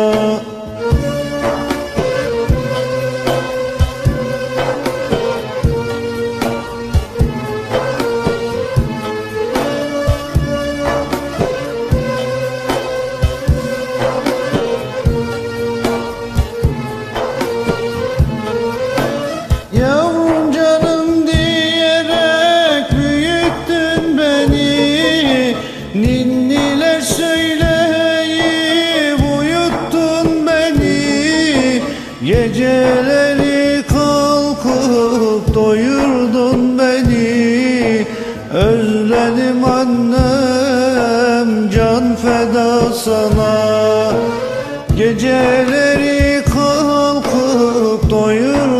sana Geceleri kalkıp doyurdun beni. Özledim annem can feda sana. Geceleri kalkıp doyurdun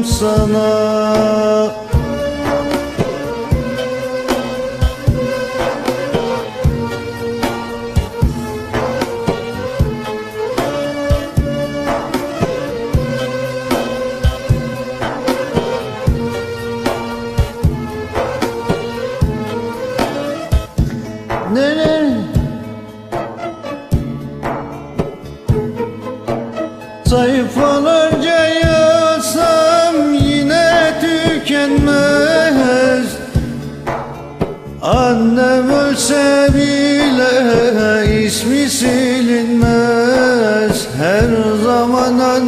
muhtacım sana. Sayfalarca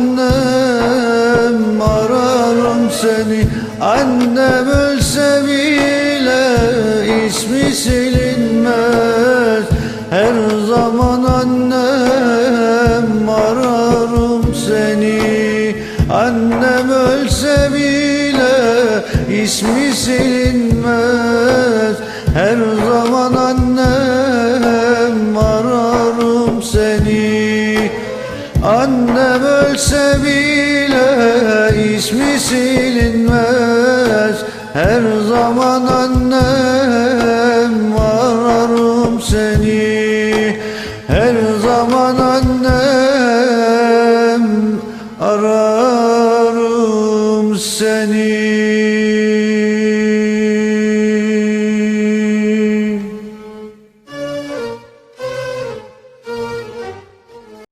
annem ararım seni. Annem ölse bile ismi silinmez. Her zaman annem ararım seni. Annem ölse bile ismi silinmez. Her zaman annem Annem ölse bile ismi silinmez. Her zaman annem ararım seni. Her zaman annem ararım seni.